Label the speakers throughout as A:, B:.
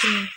A: Hello,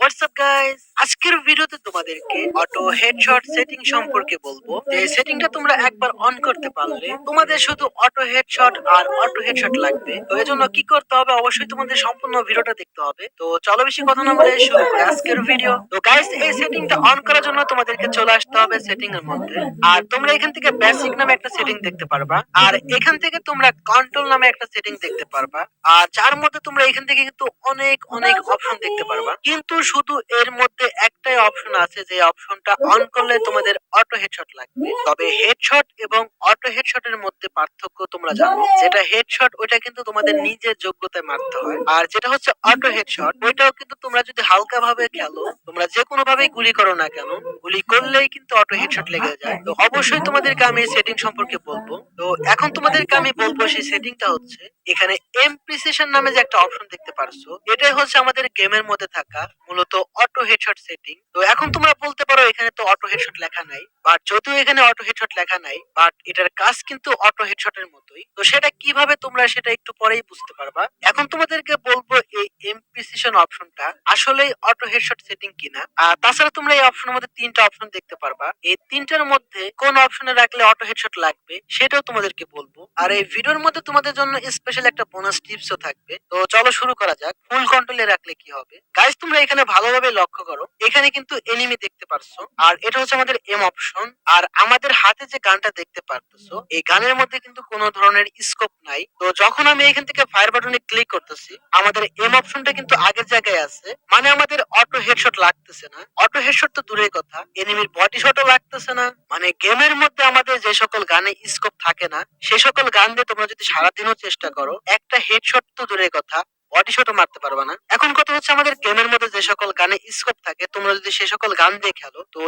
B: what's up, guys? আজকের ভিডিওতে তোমাদেরকে অটো হেডশট সেটিং সম্পর্কে বলব। যে সেটিংটা তোমরা একবার অন করতে পারলে, তোমাদের শুধু অটো হেডশট আর অটো হেডশট লাগবে। তো এজন্য কি করতে হবে? অবশ্যই তোমাদের সম্পূর্ণ ভিডিওটা দেখতে হবে। তো চলো বেশি কথা না বলে শুরু করি আজকের ভিডিও তো গাইস এই সেটিংটা অন করার জন্য তোমাদেরকে চলে আসতে হবে সেটিং এর মধ্যে। আর তোমরা এখান থেকে বেসিক নামে একটা সেটিং দেখতে পারবা। আর এখান থেকে তোমরা কন্ট্রোল নামে একটা সেটিং দেখতে পারবা। আর যার মধ্যে তোমরা এখান থেকে কিন্তু অনেক অনেক অপশন দেখতে পারবা। কিন্তু শুধু এর মধ্যে একটাই অপশন আছে যে অপশনটা অন করলে তোমাদের অটো হেডশট লাগবে। তবে হেডশট এবং অটো হেডশটের মধ্যে পার্থক্য তোমরা জানো, যেটা হেডশট ওইটা কিন্তু তোমাদের নিজের যোগ্যতায় মারতে হয়। আর যেটা হচ্ছে অটো হেডশট ওইটাও কিন্তু তোমরা যদি হালকা ভাবে খেলো, তোমরা যে কোনো ভাবে গুলি করো না কেন, গুলি করলেই কিন্তু অটো হেডশট লেগে যায়। তো অবশ্যই তোমাদেরকে আমি সেটিং সম্পর্কে বলব। তো এখন তোমাদেরকে আমি বলব সেই সেটিংটা হচ্ছে, এখানে এম প্রিসিশন নামে যে একটা অপশন দেখতে পারছ, এটাই হচ্ছে আমাদের গেমের মধ্যে থাকা মূলত অটো হেডশট সেটিং তো এখন তোমরা বলতে পারো, এখানে তো অটো হেডশট লেখা নাই বাট যদিও এখানে অটো হেডশট লেখা নাই বাট এটার কাজ কিন্তু অটো হেডশটের মতোই। তো সেটা কীভাবে তোমরা সেটা একটু পরেই বুঝতে পারবা। এখন তোমাদেরকে প্রিসিশন অপশনটা আসলে অটো হেডশট সেটিং কিনা? আর তাছাড়া তোমরা এই অপশনের মধ্যে তিনটা অপশন দেখতে পারবা। এই তিনটার মধ্যে কোন অপশনে রাখলে অটো হেডশট লাগবে, সেটাও তোমাদেরকে বলব। আর এই ভিডিওর মধ্যে তোমাদের জন্য স্পেশাল একটা বোনাস টিপসও থাকবে। তো চলো শুরু করা যাক। ফুল কন্ট্রোলে রাখলে কি হবে? গাইস তোমরা এখানে ভালোভাবে লক্ষ্য করো। এখানে কিন্তু এনিমি দেখতে পারছ। আর এটা হচ্ছে আমাদের এম অপশন আর আমাদের হাতে যে গানটা দেখতে পারতেছো, এই গানের মধ্যে কিন্তু কোনো ধরনের স্কোপ নাই। তো যখন আমি এখান থেকে ফায়ার বাটনে ক্লিক করতেছি, আমাদের এম অপশনটা কিন্তু আগের জায়গায় আছে। মানে আমাদের অটো হেডশট লাগতেছে না। অটো হেডশট তো দূরের কথা। এনিমির বডি শটও লাগতেছে না। মানে গেমের মধ্যে আমাদের যে সকল গানে স্কোপ থাকে না, সে সকল গান দিয়ে তোমরা যদি সারাদিনও চেষ্টা করো, একটা হেডশট তো দূরের কথা। বডি শটও মারতে পারবে না। এখন কথা হচ্ছে আমাদের গেমের মধ্যে যে সকল গানে স্কোপ থাকে, তোমরা যদি সে সকল গান দিয়ে খেলো, তো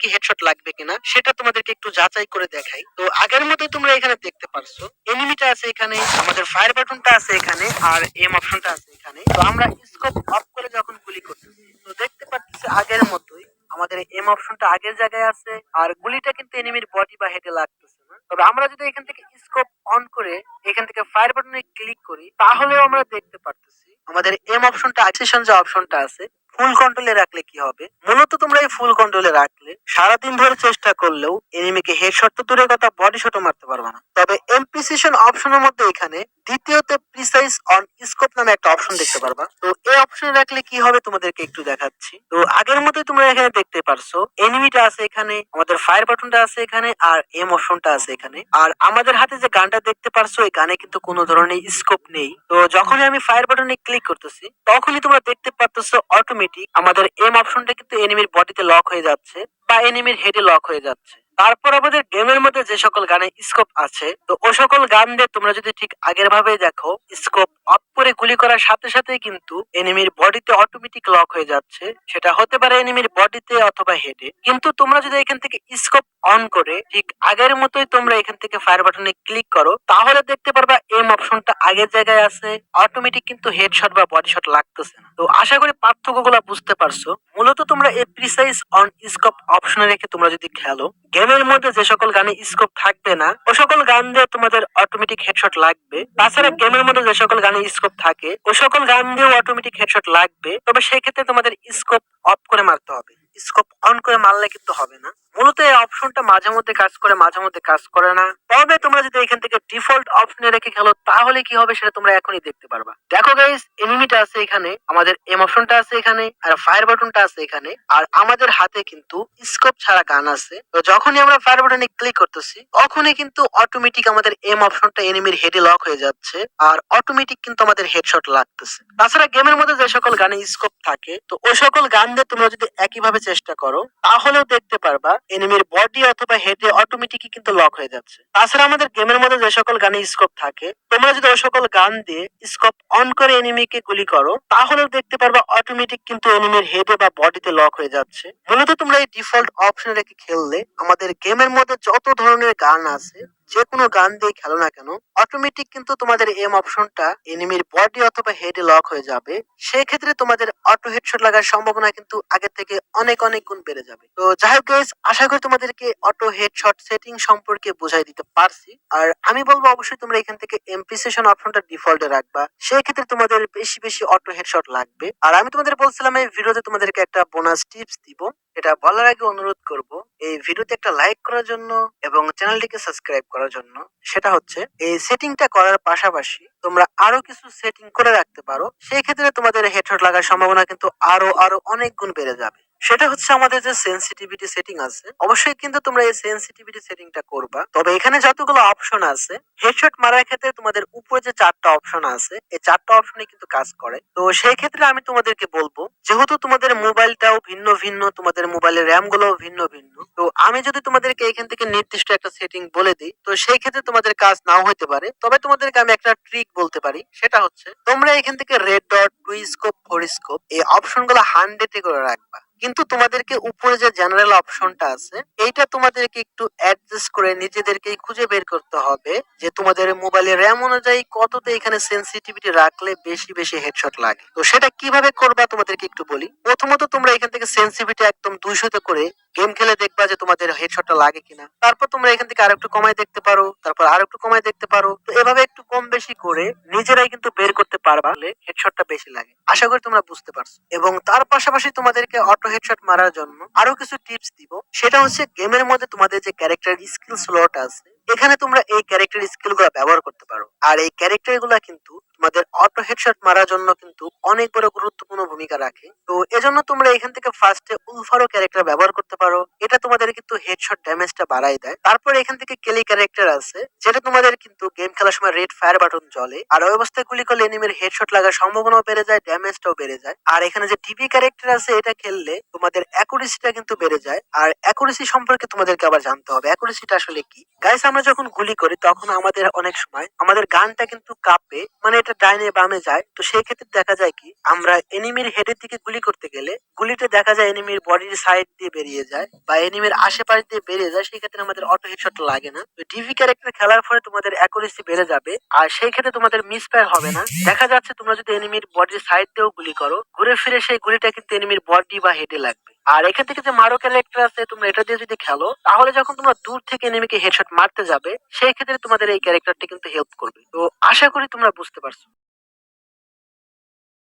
B: কি হেডশট লাগবে কিনা, সেটা তোমাদেরকে একটু যাচাই করে দেখাই। তো আগের মতো তোমরা এখানে দেখতে পারছ। এনিমিটা আছে এখানে, আমাদের ফায়ার বাটনটা আছে এখানে, আর এম অপশনটা আছে এখানে। তো আমরা স্কোপ অফ করে যখন গুলি করতেছি তো দেখতে পাচ্ছি আগের মতোই, আমাদের এম অপশনটা আগের জায়গায় আছে, আর গুলিটা কিন্তু এনিমির বডি বা হেডে লাগতেছে না। তবে আমরা যদি এখান থেকে স্কোপ অন করে এখান থেকে ফায়ার বাটনে ক্লিক করি, তাহলেও আমরা দেখতে পারতেছি, আমাদের এম অপশনটা অ্যাক্সেশন যে অপশনটা আছে ফুল কন্ট্রোলে রাখলে কি হবে? মূলত তোমরা এই ফুল কন্ট্রোলে রাখলে সারাদিন ধরে চেষ্টা করলেও এনিমিকে হেডশট তো দূরের কথা বডি শটও মারতে পারবে না। তবে এম প্রিসিশন অপশনের মধ্যে এখানে দ্বিতীয়তে প্রিসাইজ অন স্কোপ নামে একটা অপশন দেখতে পারবা। তো এই অপশনে রাখলে কি হবে তোমাদেরকে একটু দেখাচ্ছি। তো আগের মতোই তোমরা এখানে দেখতে পারছ এনিমিটা আছে এখানে, আমাদের ফায়ার বাটনটা আছে এখানে, আর এম অপশনটা আছে এখানে। আর আমাদের হাতে যে গানটা দেখতে পারছ, এই গানে কিন্তু কোনো ধরনের স্কোপ নেই। তো যখনই আমি ফায়ার বাটনে ক্লিক করতেছি, তখনই তোমরা দেখতে পারতেছো অটোমেটিক আমাদের এম অপশনটা কিন্তু এনিমির বডিতে লক হয়ে যাচ্ছে বা এনিমির হেডে লক হয়ে যাচ্ছে। তারপর আমাদের গেমের মধ্যে যে সকল গানে স্কোপ আছে, তো ও সকল গান দিয়ে তোমরা যদি ঠিক আগের ভাবে দেখো স্কোপ অফ করে গুলি করার সাথে সাথে কিন্তু এনিমির বডিতে অটোমেটিক লক হয়ে যাচ্ছে। সেটা হতে পারে এনিমির বডিতে অথবা হেডে কিন্তু তোমরা যদি এখান থেকে স্কোপ অন করে ঠিক আগের মতোই তোমরা এখান থেকে ফায়ার বাটনে ক্লিক করো, তাহলে দেখতে পারবা এম অপশনটা আগের জায়গায় আছে। অটোমেটিক কিন্তু হেডশট বা বডি শট লাগতেছে না। তো আশা করি পার্থক্যগুলো বুঝতে পারছ। মূলত তোমরা এই প্রিসাইজ অন স্কোপ অপশনে রেখে তোমরা যদি খেলো গেমের মধ্যে যে সকল গানে স্কোপ থাকবে না, ও সকল গান দিয়ে তোমাদের অটোমেটিক হেডশট লাগবে। তাছাড়া গেমের মধ্যে যে সকল গানে স্কোপ থাকে, ও সকল গান দিয়েও অটোমেটিক হেডশট লাগবে। তবে সেক্ষেত্রে তোমাদের স্কোপ অফ করে মারতে হবে। স্কোপ অন করে মারলে কিন্তু হবে না। মূলত এই অপশনটা মাঝে মধ্যে কাজ করে, মাঝে মধ্যে কাজ করে না। তবে তোমরা যদি এখান থেকে ডিফল্ট অপশনে রেখে খেলো, তাহলে কি হবে সেটা তোমরা এখনই দেখতে পারবা। দেখো গাইস এনিমিটা আছে এখানে, আমাদের এম অপশনটা আছে এখানে, আর ফায়ার বাটনটা আছে এখানে। আর আমাদের হাতে কিন্তু স্কোপ ছাড়া গান আছে। তো যখনই আমরা ফায়ার বাটনে ক্লিক করতেছি, তখনই কিন্তু অটোমেটিক আমাদের এম অপশনটা এনিমির হেডে লক হয়ে যাচ্ছে, আর অটোমেটিক কিন্তু আমাদের হেডশট লাগতেছে। তাছাড়া গেমের মধ্যে যে সকল গানে স্কোপ থাকে, তো ওই সকল গান দিয়ে তোমরা যদি একইভাবে চেষ্টা করো, তাহলেও দেখতে পারবা এনিমির বডি অথবা হেডে অটোমেটিকই কিন্তু লক হয়ে যাচ্ছে। তাছাড়া আমাদের গেমের মধ্যে যে সকল গানে স্কোপ থাকে, তোমরা যদি ওই সকল গান দিয়ে স্কোপ অন করে এনিমিকে গুলি করো, তাহলেও দেখতে পারবা অটোমেটিক কিন্তু এনিমির হেডে বা বডিতে লক হয়ে যাচ্ছে। মূলত তোমরা এই ডিফল্ট অপশন রেখে খেললে আমাদের গেমের মধ্যে যত ধরনের গান আছে যে কোনো গান দিয়ে খেলো না কেন অটোমেটিক কিন্তু তোমাদের এম অপশনটা এনিমির বডি অথবা হেডে লক হয়ে যাবে। সেক্ষেত্রে তোমাদের অটো হেডশট লাগার সম্ভাবনা কিন্তু আগে থেকে অনেক অনেক গুণ বেড়ে যাবে। তো যাই হোক guys, আশা করি তোমাদেরকে অটো হেডশট সেটিং সম্পর্কে বোঝাই দিতে পারছি। আর আমি বলব অবশ্যই তোমরা এখান থেকে এমপি সেশন অপশনটা ডিফল্টে রাখবা। সেক্ষেত্রে তোমাদের বেশি বেশি অটো হেডশট লাগবে। আর আমি তোমাদের বলছিলাম এই ভিডিওতে তোমাদেরকে একটা বোনাস টিপস দিব। এটা বলার আগে অনুরোধ করব, এই ভিডিওতে একটা লাইক করার জন্য এবং চ্যানেলটিকে সাবস্ক্রাইব করার জন্য। সেটা হচ্ছে, এই সেটিংটা করার পাশাপাশি তোমরা আরও কিছু সেটিং করে রাখতে পারো। সেই ক্ষেত্রে তোমাদের হেডশট লাগার সম্ভাবনা কিন্তু আরও আরও অনেক গুণ বেড়ে যাবে। সেটা হচ্ছে আমাদের যে সেন্সিটিভিটি সেটিং আছে। অবশ্যই কিন্তু তোমরা এই সেন্সিটিভিটি সেটিংটা করবা। তবে এখানে যতগুলো অপশন আছে হেডশট মারার ক্ষেত্রে তোমাদের উপরে যে চারটা অপশন আছে, এই চারটা অপশনে কিন্তু কাজ করে। তো সেই ক্ষেত্রে আমি তোমাদেরকে বলব, যেহেতু তোমাদের মোবাইলটাও ভিন্ন ভিন্ন, তোমাদের মোবাইলের র্যাম গুলোও ভিন্ন ভিন্ন, তো আমি যদি তোমাদেরকে এখান থেকে নির্দিষ্ট একটা সেটিং বলে দিই, তো সেই ক্ষেত্রে তোমাদের কাজ নাও হতে পারে। তবে তোমাদেরকে আমি একটা ট্রিক বলতে পারি, সেটা হচ্ছে তোমরা এখান থেকে রেড ডট টুইস্কোপ ফোরিস্কোপ এই অপশনগুলো হান্ড্রেডে করে রাখবা। কিন্তু তোমাদেরকে উপরে যে জেনারেল অপশনটা আছে, এইটা তোমাদেরকে একটু অ্যাডজাস্ট করে নিজেদেরকেই খুঁজে বের করতে হবে যে তোমাদের মোবাইলের র্যাম অনুযায়ী কততে এখানে সেন্সিটিভিটি রাখলে বেশি বেশি হেডশট লাগে। তো সেটা কীভাবে করবা তোমাদেরকে একটু বলি। প্রথমত তোমরা এখান থেকে সেন্সিটিভিটি একদম দুইশোতে করে গেম খেলে দেখবা যে তোমাদের হেডশটটা লাগে কিনা। তারপর তোমরা এখান থেকে আরেকটু কমায় দেখতে পারো, তারপর আরেকটু কমায় দেখতে পারো। তো এভাবে একটু কম বেশি করে নিজেরাই কিন্তু বের করতে পারবা হেডশটটা বেশি লাগে। আশা করি তোমরা বুঝতে পারছ। এবং তার পাশাপাশি তোমাদেরকে অটো হেডশট মারার জন্য আরও কিছু টিপস দিব। সেটা হচ্ছে গেমের মধ্যে তোমাদের যে ক্যারেক্টার স্কিল স্লট আছে, এখানে তোমরা এই ক্যারেক্টার স্কিলগুলো ব্যবহার করতে পারো। আর এই ক্যারেক্টারগুলা কিন্তু তোমাদের অটো হেডশট মারার জন্য কিন্তু অনেক বড় গুরুত্বপূর্ণ ভূমিকা রাখে। তো এজন্য তোমরা এখান থেকে ফার্স্টে উলফারো ক্যারেক্টার ব্যবহার করতে পারো। এটা তোমাদের কিন্তু হেডশট ড্যামেজটা বাড়াই দেয়। তারপর এখান থেকে কেলি ক্যারেক্টার আছে, যেটা তোমাদের কিন্তু গেম খেলার সময় রেড ফায়ার বাটন জ্বলে। আর ওই অবস্থায় গুলি করলে এনিমির হেডশট লাগার সম্ভাবনাও বেড়ে যায় ড্যামেজটাও বেড়ে যায়। আর এখানে যে টিভি ক্যারেক্টার আছে, এটা খেললে তোমাদের অ্যাকুরেসিটা কিন্তু বেড়ে যায়। আর অ্যাকুরেসি সম্পর্কে তোমাদেরকে আবার জানতে হবে অ্যাকুরেসিটা আসলে কি? গাইস আমরা যখন গুলি করি, তখন আমাদের অনেক সময় আমাদের গানটা কিন্তু কাঁপে। মানে এটা ডাইনে বামে যায়, তো সেই ক্ষেত্রে দেখা যায় কি, আমরা এনিমির হেডের দিকে গুলি করতে গেলে গুলিতে দেখা যায় এনিমির বডির সাইড দিয়ে বেরিয়ে যায় বা এনিমির আশেপাশ দিয়ে বেরিয়ে যায়, সেই ক্ষেত্রে আমাদের অটো হেডশট লাগে না। তো ডিভি ক্যারেক্টার খেলার ফলে তোমাদের অ্যাকুরেসি বেড়ে যাবে, আর সেই ক্ষেত্রে তোমাদের মিস ফায়ার হবে না। দেখা যাচ্ছে তোমরা যদি এনিমির বডির সাইড দিয়েও গুলি করো, ঘুরে ফিরে সেই গুলিটা কিন্তু এনিমির বডি বা হেডে লাগবে। আর এখান থেকে যে মারো ক্যারেক্টার আছে, তোমরা এটা দিয়ে যদি খেলো, তাহলে যখন তোমরা দূর থেকে এনিমিকে হেডশট মারতে যাবে, সেই ক্ষেত্রে তোমাদের এই ক্যারেক্টারটি কিন্তু হেল্প করবে। তো আশা করি তোমরা বুঝতে পারছ।